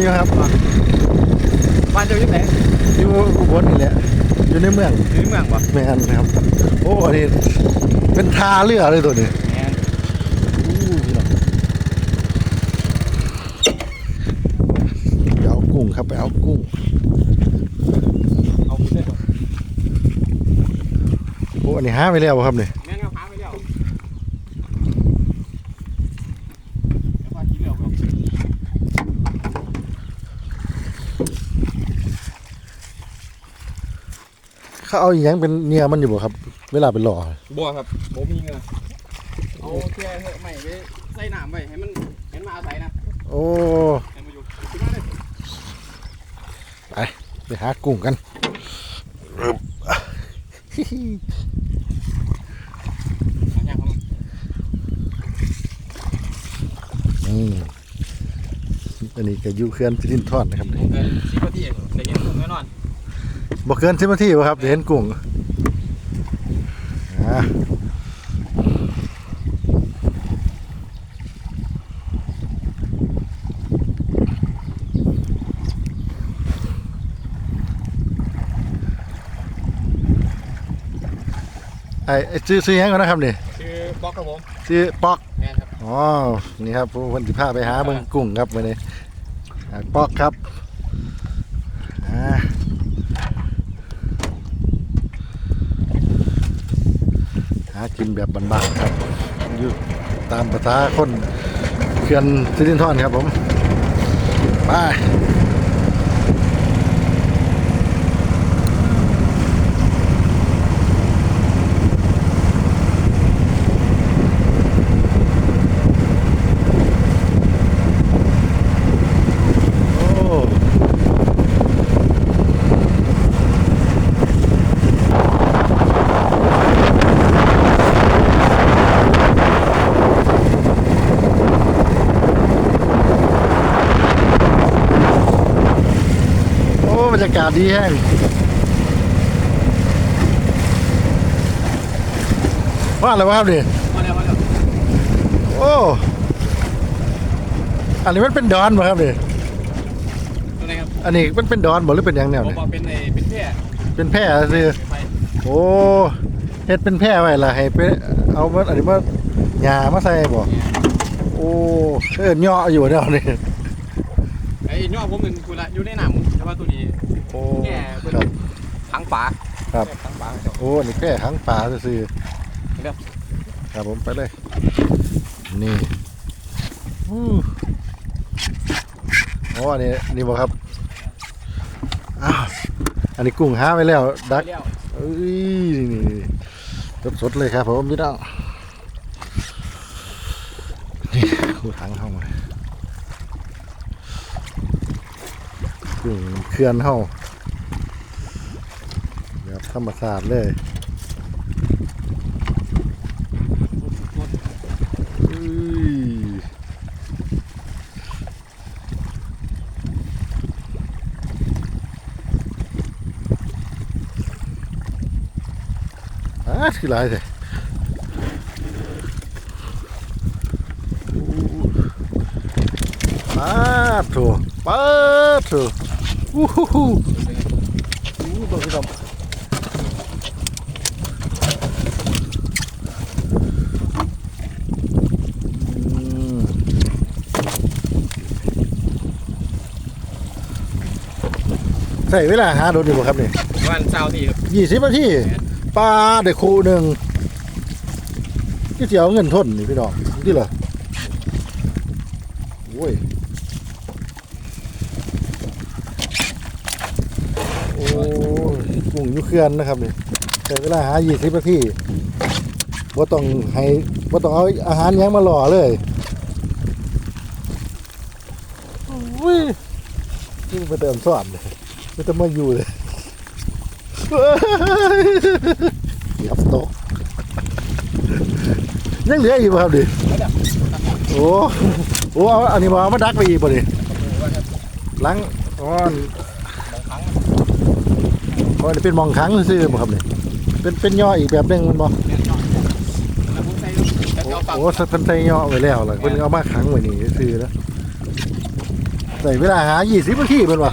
อยู่ครับ บ้านเจ้าอยู่ไหนอยู่อุบลนี่แหละ อยู่ในเมืองอยู่ในเมืองบ่แม่นครับ โอ้อันนี้เป็นทาเรือเลยตัวนี้แม่นอู้พี่น้องไปเอากุ้งครับไปเอากุ้งเอาคุณได้บ่โอ้อันนี้หาไปแล้วบ่ครับนี่แม่นก็พาไปแล้วแล้วพาขี้เหลืองครับ เขาเอาอหยังเป็นเนียมันอยู่บ่ครับ เวลาเป็นหล่อบัวครับบ่มีเงินเอาแค่เหอะไม่ไปใส่น้ำไว้ให้มันเห็นมาอาศัยนะโอ้ให้มาอยู่ขึ้นมาเลยไปหากุ้งกันอึ๊บเอาอย่างครับนี่อันนี้ก็อยู่เขื่อนสิรินทรนะครับนี่เกินสิบนาทีได้เห็นกุ้งแน่นอน บ่เกินสิบนาทีบ่ครับจะเห็นกุ้งอ่าไอ้ไอ้ซื้อซื้อหยังก่อนนะครับนี่คือบล็อกครับผมซื้อปอกแม่นครับอ๋อนี่ครับผู้คนสิพาไปหาเบิ่งกุ้งครับมื้อนี้อ่าปอกครับอ่าหา กินแบบบ้านๆครับอยู่ตามภาษาคนเขื่อนสิรินทรครับผมไป โอ้โอ้บรรยากาศดีแห้งว่าอะไรวะครับดิมาแล้วมาแล้วโอ้อันนี้มันเป็นดอนป่ะครับดิตัวไหนครับอันนี้มันเป็นดอนบ่หรือเป็นหยังแนวผมเนี่ยว่าเป็นไอ้เป็นแพร่เป็นแพร่ซื้อไปโอ้เฮ็ดเป็นแพร่ไว้ล่ะให้ไปเอามาอันนี้มาหญ้ามาใส่บ่โอ้เออเหยาะอยู่เดี๋ยวนี้ไอ้ยอดผมเป็นกุละอยู่ในน้ำแต่ว่าตัวนี้ โอ้แง่เป็นครับทั้งปลาครับทั้งปลาครับ โอ้อันนี้แพร่หางปลาซื่อครับๆครับผมไปเลย นี่อู้โอ้อันนี้นี่บ่ครับอ้าวอันนี้กุ้งหาไว้แล้วดักไปแล้วเอ้ยนี่สดๆเลยครับผมพี่น้องนี่คู่ถังเข้ามา ถึงเขื่อนเข้าแบบธรรมศาตร์เลยอุ้ยอ่าคือไรเลยป้าดโถป้าดโถ อู้หูหูอู้บังคับอืมใส่เวลาหาโดนอยู่บ่ครับนี่ประมาณเช้าที่ครับยี่สิบนาทีปลาได้คูหนึ่งที่เสียเงินทนนี่พี่น้องที่เหรอโอ้ยโอ้ย กุ้งยุเขื่อนนะครับนี่ใช้เวลาหายี่สิบนาทีว่าต้องให้ว่าต้องเอาอาหารยังมาหล่อเลยโอ้ยนี่มันไปเติมสอนเลยไม่ต้องมาอยู่เลยเดี๋ยวโตยังเหลืออีกครับดิโอ้โอ้เอาอันนี้มาเอามาดักไปอีกบ่ดิล้างอ๋ออ๋ อนี่เป็นหมองขังซื่อๆบ่ครับนี่เป็นเป็นย่ออีกแบบหนึงมันบ่แม่นยอดแล้วผมใส่แล้วโอ้เอาปากโอ้เพิ่นใส่ย่อไว้แล้วล่ะเพิ่นเอามาขังไว้นี่ซื่อๆแล้วใส่เวลาหา20นาทีเพิ่นว่า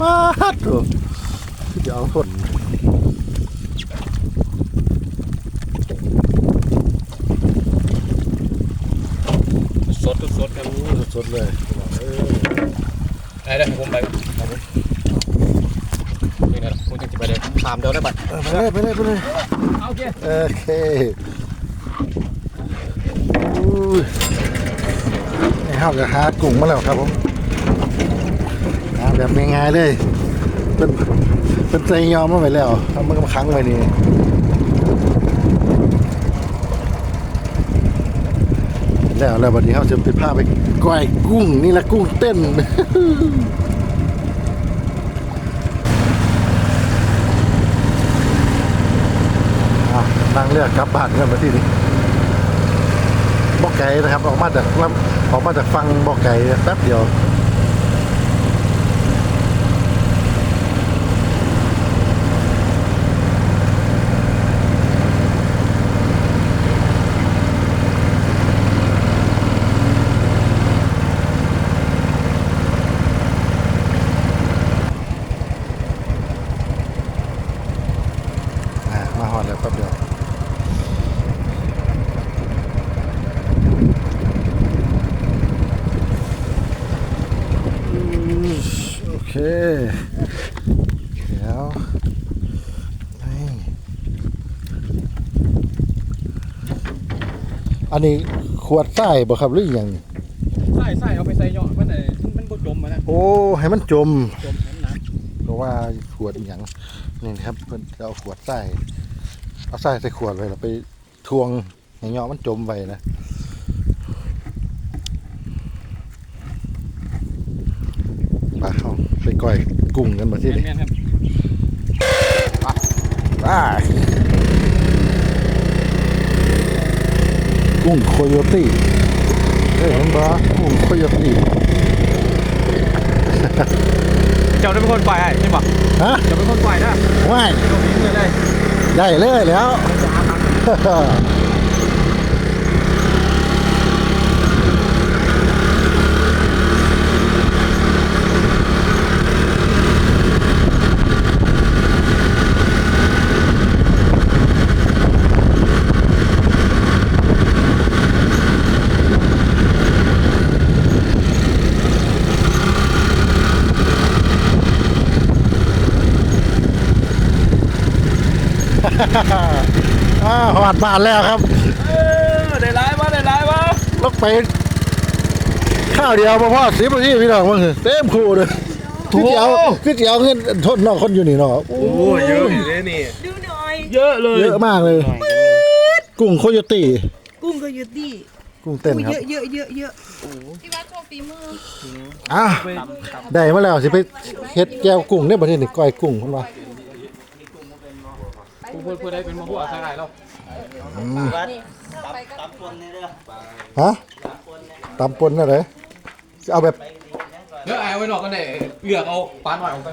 ป๊าดโถเดี๋ยวเอาทนสดสดครับสดๆเลยเออได้ได้ผมไปครับ ผมนี่นะผมจะไปเลยตามเดี๋ยวได้บัตรเออไปเลยไปเลยไปเลยโอเคโอเคอุ้ยนี่เฮาก็หากุ้งมาแล้วครับผมหาแบบง่ายๆเลยเป็นเป็นใจยอมมาไว้แล้วมันก็มาค้างไว้นี่แล้วแล้ววันนี้เขาจะไปพาไปก้อยกุ้งนี่แหละกุ้งเต้น อะ นั่งเลือกกลับบ้านกันมาที่นี่บอกไก่นะครับ ออกมาจากลำออกมาจากฟังบอกไก่แป๊บเดียว อะมาหอดแล้วแป๊บเดียว โอ เคเดี๋ยวนี่อันนี้ขวดใส่บ่ครับหรืออหยังใส่ใส่เอาไปใส่ยอดมันไหนมันบ่จมมานะโอ้ให้มันจม จมน้ำหนักเพราะว่าขวดอหย่างนี่นะครับเพิ่นจะเอาขวดใส่เอาใส่ใส่ขวดไว้แล้วไปทวงให้เงาะมันจมไว้นะไปเอาไป ก้อยกุ้งกันมาที่นี่แม่นๆครับไปกุ้งโคโยตี้เฮ้ยเห็นบ่กุ้งโคโยตี้เจ้าเป็นคนปล่อยให้ใช่ปะฮะเจ้าเป็นคนปล่อยนะว่ายตรงนี้เลยเลยได้เลยแล้ว หอดบ้านแล้วครับเออได้ร้ายวะได้ร้ายวะลกไป ข้าวเดียวมาพ่อสิบนาทีพี่น้องมั้งเต็มคู่เลยคือเจียวคือเจียวเงินทนนอกคนอยู่นี่เนาะโอ้โอ้เยอะเลยนี่ดูหน่อยเยอะเลยเยอะมากเลย กุ้งโคโยตี้กุ้งก็เยอะดิกุ้งเต้นอุ้ยครับ เยอะเยอะเยอะเยอะพี่วัดโชว์ฝีมืออะได้มาแล้วสิไปเฮ็ดแก้วกุ้งเนี่ยประเทศนี่ก้อยกุ้งคุณว่า กูพูดพูดได้เป็นมะม่วงใส่ไรแล้วไปก็ฮะตำปนอะไรเอาแบบ เดี๋ยวไอ้ไว้นอกกันได้เปลือกเอาปลาหน่อยออกไป